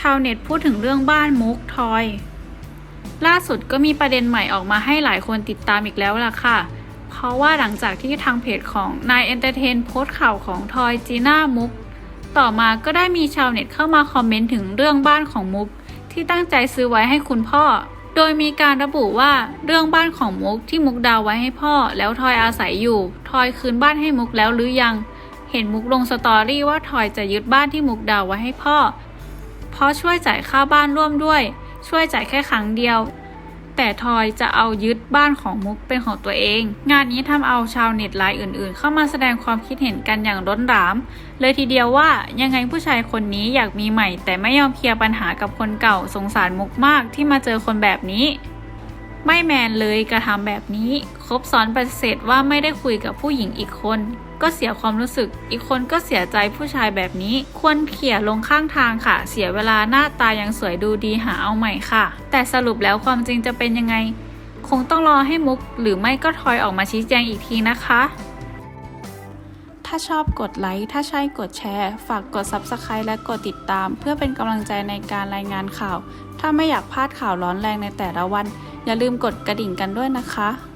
ชาวเน็ตพูดถึงเรื่องบ้านมุกทอย ล่าสุดก็มีประเด็นใหม่ออกมาให้หลายคนติดตามอีกแล้วล่ะค่ะ เพราะว่าหลังจากที่ทางเพจของนายเอนเตอร์เทนโพสต์ข่าวของทอยจีน่ามุก ต่อมาก็ได้มีชาวเน็ตเข้ามาคอมเมนต์ถึงเรื่องบ้านของมุก ที่ตั้งใจซื้อไว้ให้คุณพ่อ โดยมีการระบุว่าเรื่องบ้านของมุกที่มุกดาวไว้ให้พ่อ แล้วทอยอาศัยอยู่ ทอยคืนบ้านให้มุกแล้วหรือยัง เห็นมุกลงสตอรี่ว่าทอยจะยึดบ้านที่มุกดาวไว้ให้พ่อ ราะช่วยจ่ายค่าบ้านร่วมด้วย ช่วยจ่ายแค่ครั้งเดียว แต่ทอยจะเอายึดบ้านของมุกเป็นของตัวเอง งานนี้ทำเอาชาวเน็ตรายอื่นๆ เข้ามาแสดงความคิดเห็นกันอย่างร้นราม เลยทีเดียวว่ายังไงผู้ชายคนนี้อยากมีใหม่ แต่ไม่ยอมเคลียร์ปัญหากับคนเก่าสงสารมุกมากที่มาเจอคนแบบนี้ ไม่แมนเลยกระทำแบบนี้ครบซ้อนปฏิเสธว่าไม่ได้คุยกับผู้หญิงอีกคน ก็เสียความรู้สึก อีกคนก็เสียใจผู้ชายแบบนี้ ควรเขี่ยลงข้างทางค่ะ เสียเวลาหน้าตายังสวยดูดีหาเอาใหม่ค่ะ แต่สรุปแล้วความจริงจะเป็นยังไง คงต้องรอให้มุก หรือไม่ก็ทอยออกมาชี้แจงอีกทีนะคะ ถ้าชอบกดไลค์ ถ้าใช่กดแชร์ ฝากกด Subscribe และกดติดตาม เพื่อเป็นกำลังใจในการรายงานข่าว ถ้าไม่อยากพลาดข่าวร้อนแรงในแต่ละวัน อย่าลืมกดกระดิ่งกันด้วยนะคะ